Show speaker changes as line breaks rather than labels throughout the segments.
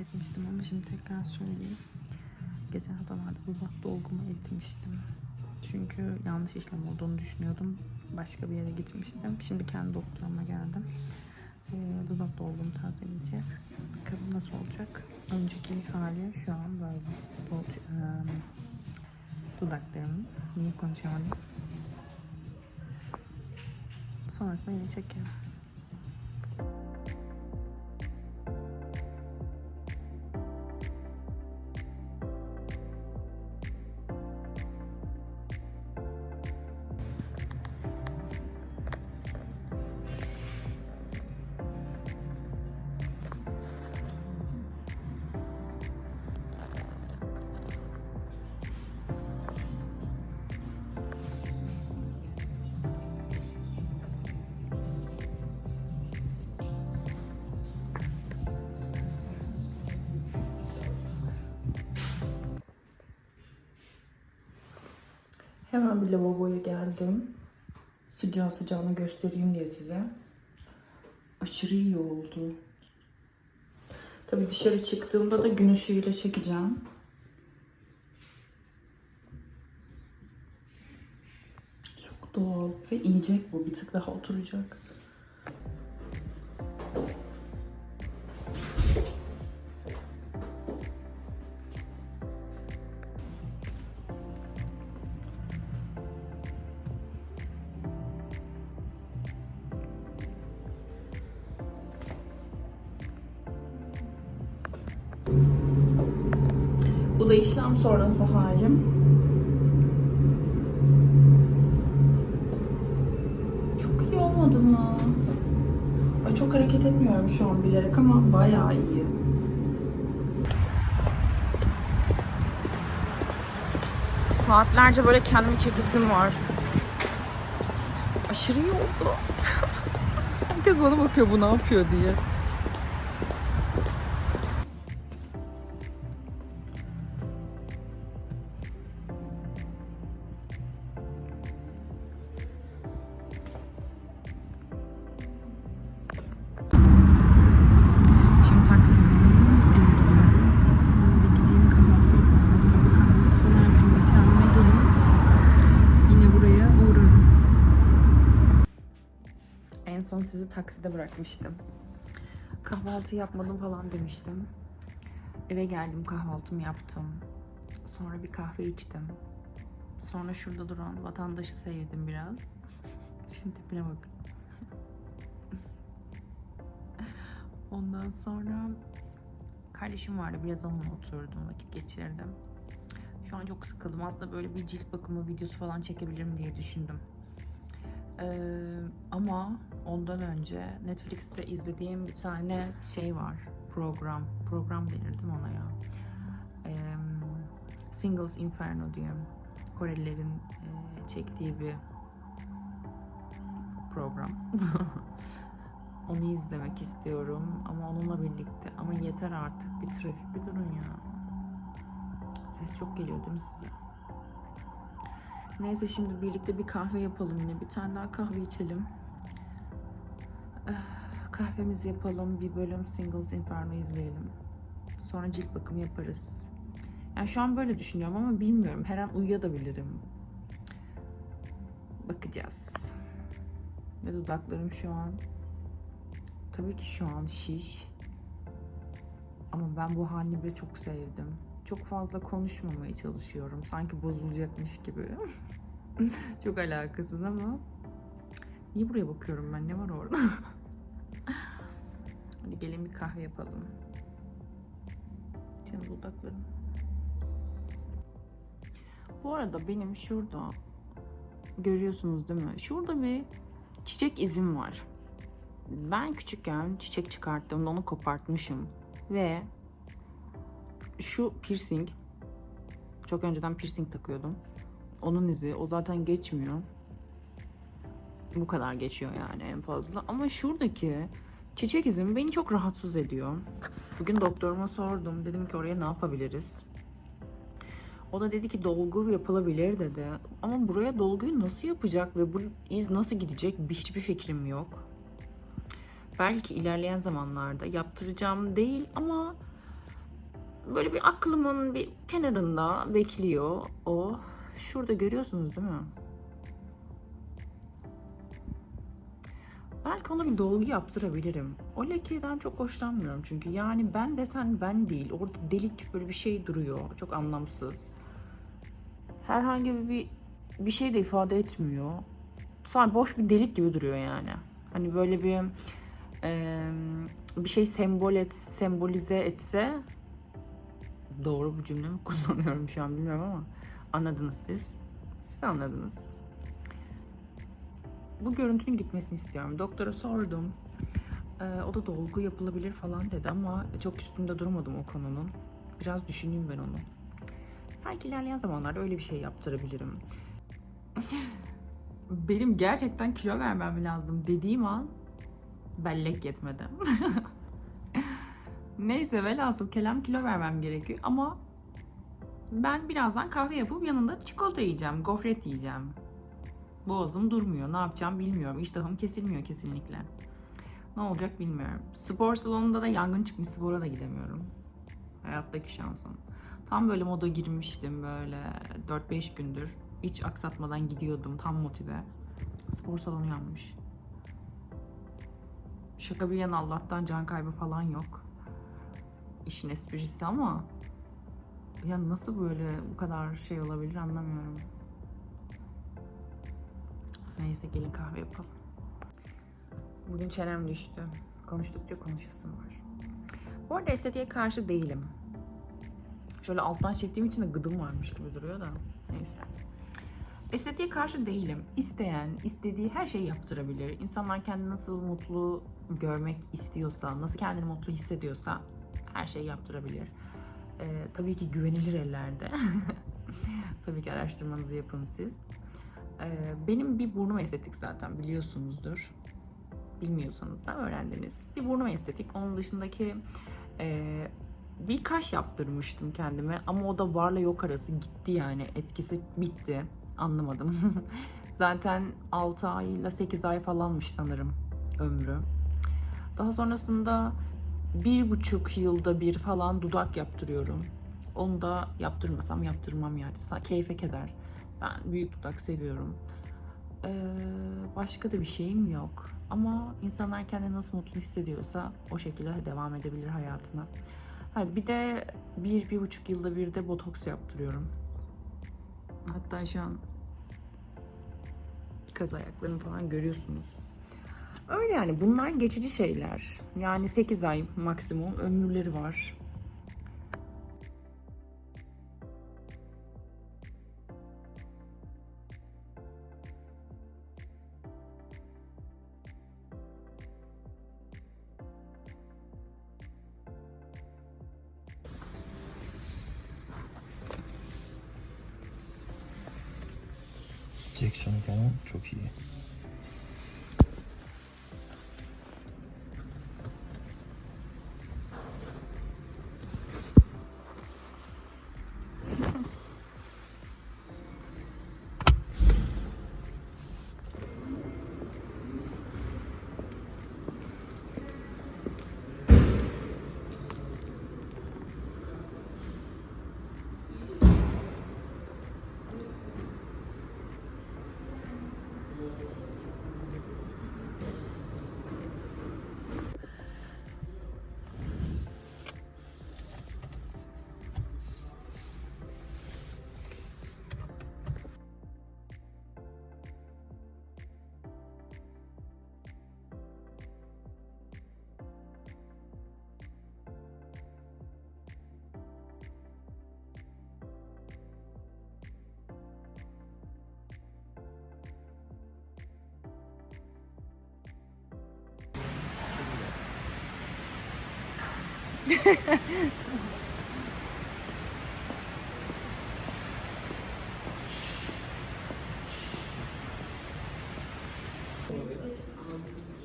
bahsetmiştim ama şimdi tekrar söyleyeyim. Geçen haftalarda dudak dolgumu etmiştim. Çünkü yanlış işlem olduğunu düşünüyordum. Başka bir yere gitmiştim. Şimdi kendi doktoruma geldim. Ee, dudak dolgumu tazeleyeceğiz. Bakalım nasıl olacak. Önceki hali şu an böyle. Dol- eee, dudaklarım. Niye konuşamadım? Sonrasında yine çekerim. Hemen bir lavaboya geldim. Sıcağı sıcağına göstereyim diye size. Aşırı iyi oldu. Tabii dışarı çıktığımda da gün ışığıyla çekeceğim. Çok doğal ve inecek bu. Bir tık daha oturacak. Da işlem sonrası halim. Çok iyi olmadı mı? Ay çok hareket etmiyorum şu an bilerek ama bayağı iyi. Saatlerce böyle kendimi çekesim var. Aşırı iyi oldu. Herkes bana bakıyor bu ne yapıyor diye. Takside bırakmıştım. Kahvaltı yapmadım falan demiştim. Eve geldim kahvaltımı yaptım. Sonra bir kahve içtim. Sonra şurada duran vatandaşı sevdim biraz. Şimdi tipine bakın. Ondan sonra kardeşim vardı. Biraz onunla oturdum. Vakit geçirdim. Şu an çok sıkıldım. Aslında böyle bir cilt bakımı videosu falan çekebilirim diye düşündüm. Ee, ama ondan önce Netflix'te izlediğim bir tane şey var. Program. Program denir değil mi ona ya? Ee, Singles Inferno diye. Korelilerin e, çektiği bir program. Onu izlemek istiyorum ama onunla birlikte. Ama yeter artık bir trafik bir durun ya. Ses çok geliyor değil mi size? Neyse şimdi birlikte bir kahve yapalım yine. Bir tane daha kahve içelim. Eh, Kahvemizi yapalım. Bir bölüm Singles Inferno izleyelim. Sonra cilt bakımı yaparız. Yani şu an böyle düşünüyorum ama bilmiyorum. Her an uyuyabilirim. Bakacağız. Ve dudaklarım şu an Tabii ki şu an şiş. Ama ben bu halini bile çok sevdim. Çok fazla konuşmamaya çalışıyorum. Sanki bozulacakmış gibi. çok alakasız ama. Niye buraya bakıyorum ben? Ne var orada? Hadi gelin bir kahve yapalım. Canım dudaklarım. Bu arada benim şurada görüyorsunuz değil mi? Şurada bir çiçek izim var. Ben küçükken çiçek çıkarttığımda onu kopartmışım. Ve şu piercing çok önceden piercing takıyordum. Onun izi o zaten geçmiyor. Bu kadar geçiyor yani en fazla. Ama şuradaki çiçek izim beni çok rahatsız ediyor. Bugün doktoruma sordum. Dedim ki oraya ne yapabiliriz? O da dedi ki dolgu yapılabilir dedi. Ama buraya dolguyu nasıl yapacak ve bu iz nasıl gidecek hiçbir fikrim yok belki ilerleyen zamanlarda yaptıracağım değil ama böyle bir aklımın bir kenarında bekliyor o. Şurada görüyorsunuz değil mi? Belki ona bir dolgu yaptırabilirim. O lekeden çok hoşlanmıyorum çünkü. Yani ben desen ben değil. Orada delik böyle bir şey duruyor. Çok anlamsız. Herhangi bir bir şey de ifade etmiyor. Sadece boş bir delik gibi duruyor yani. Hani böyle bir e, bir şey sembol et, sembolize etse doğru bir cümle mi kullanıyorum şu an bilmiyorum ama anladınız siz. Siz anladınız. Bu görüntünün gitmesini istiyorum. Doktora sordum. Ee, o da dolgu yapılabilir falan dedi ama çok üstünde durmadım o konunun. Biraz düşüneyim ben onu. Belki ilerleyen zamanlarda öyle bir şey yaptırabilirim. Benim gerçekten kilo vermem lazım dediğim an bellek yetmedi. Neyse velhasıl kelam kilo vermem gerekiyor ama ben birazdan kahve yapıp yanında çikolata yiyeceğim, gofret yiyeceğim. Boğazım durmuyor. Ne yapacağım bilmiyorum. İştahım kesilmiyor kesinlikle. Ne olacak bilmiyorum. Spor salonunda da yangın çıkmış. Spora da gidemiyorum. Hayattaki şansım. Tam böyle moda girmiştim böyle 4-5 gündür. Hiç aksatmadan gidiyordum tam motive. Spor salonu yanmış. Şaka bir yana Allah'tan can kaybı falan yok. İşin esprisi ama ya nasıl böyle bu kadar şey olabilir anlamıyorum. Neyse gelin kahve yapalım. Bugün çenem düştü. Konuştukça konuşasım var. Bu arada estetiğe karşı değilim. Şöyle alttan çektiğim için de gıdım varmış gibi duruyor da. Neyse. Estetiğe karşı değilim. İsteyen, istediği her şeyi yaptırabilir. İnsanlar kendini nasıl mutlu görmek istiyorsa, nasıl kendini mutlu hissediyorsa her şeyi yaptırabilir. Ee, tabii ki güvenilir ellerde. tabii ki araştırmanızı yapın siz. Ee, benim bir burnum estetik zaten biliyorsunuzdur. Bilmiyorsanız da öğrendiniz. Bir burnum estetik. Onun dışındaki e, bir kaş yaptırmıştım kendime ama o da varla yok arası gitti yani etkisi bitti. Anlamadım. zaten 6 ay ile 8 ay falanmış sanırım ömrü. Daha sonrasında bir buçuk yılda bir falan dudak yaptırıyorum. Onu da yaptırmasam yaptırmam yani. Keyfe keder. Ben büyük dudak seviyorum. Ee, başka da bir şeyim yok. Ama insanlar kendini nasıl mutlu hissediyorsa o şekilde devam edebilir hayatına. Ha, bir de bir, bir buçuk yılda bir de botoks yaptırıyorum. Hatta şu an kaz ayaklarını falan görüyorsunuz. Öyle yani bunlar geçici şeyler. Yani 8 ay maksimum ömürleri var.
Direksiyonu falan çok iyi.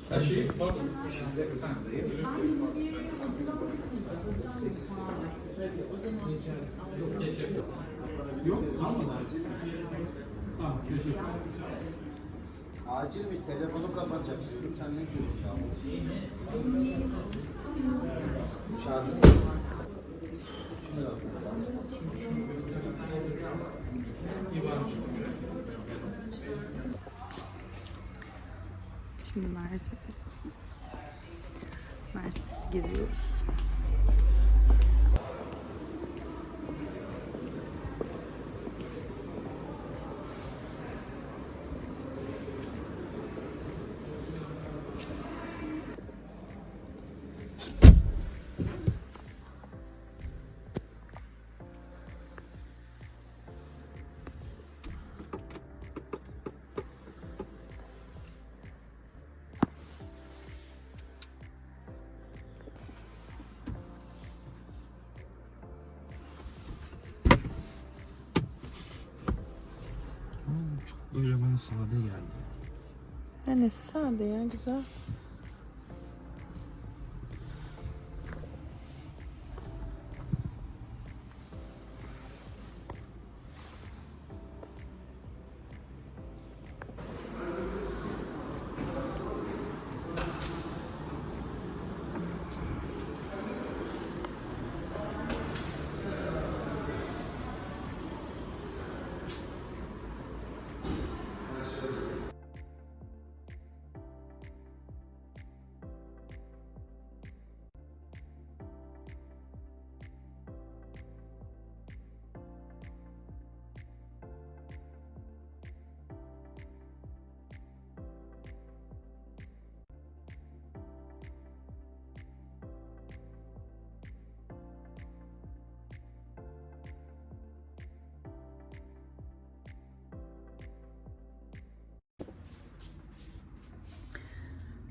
Her şey pardon. Yok kalmadı. Ha, teşekkür
Acil mi? Telefonu kapatacak. Sen ne diyorsun?
Şimdi Mercedes'teyiz. Mercedes geziyoruz. Yani sade ya güzel.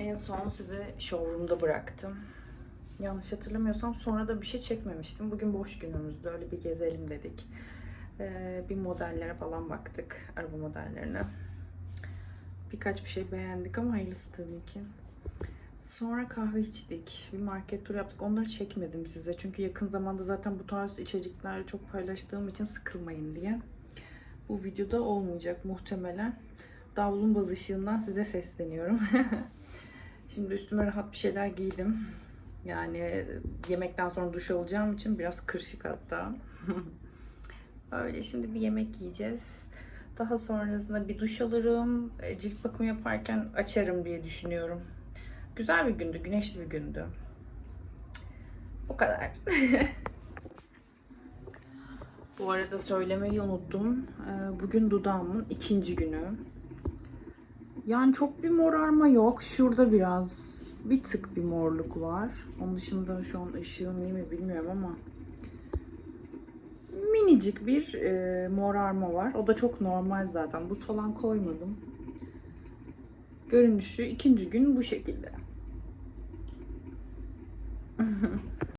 En son sizi showroom'da bıraktım. Yanlış hatırlamıyorsam sonra da bir şey çekmemiştim. Bugün boş günümüzdü. Öyle bir gezelim dedik. Ee, bir modellere falan baktık. Araba modellerine. Birkaç bir şey beğendik ama hayırlısı tabii ki. Sonra kahve içtik. Bir market turu yaptık. Onları çekmedim size. Çünkü yakın zamanda zaten bu tarz içerikleri çok paylaştığım için sıkılmayın diye. Bu videoda olmayacak muhtemelen. Davulun baz ışığından size sesleniyorum. Şimdi üstüme rahat bir şeyler giydim. Yani yemekten sonra duş alacağım için biraz kırışık hatta. Öyle şimdi bir yemek yiyeceğiz. Daha sonrasında bir duş alırım. E, Cilt bakımı yaparken açarım diye düşünüyorum. Güzel bir gündü, güneşli bir gündü. Bu kadar. Bu arada söylemeyi unuttum. Ee, Bugün dudağımın ikinci günü. Yani çok bir morarma yok. Şurada biraz bir tık bir morluk var. Onun dışında şu an ışığım iyi mi bilmiyorum ama minicik bir e, morarma var. O da çok normal zaten. Buz falan koymadım. Görünüşü ikinci gün bu şekilde.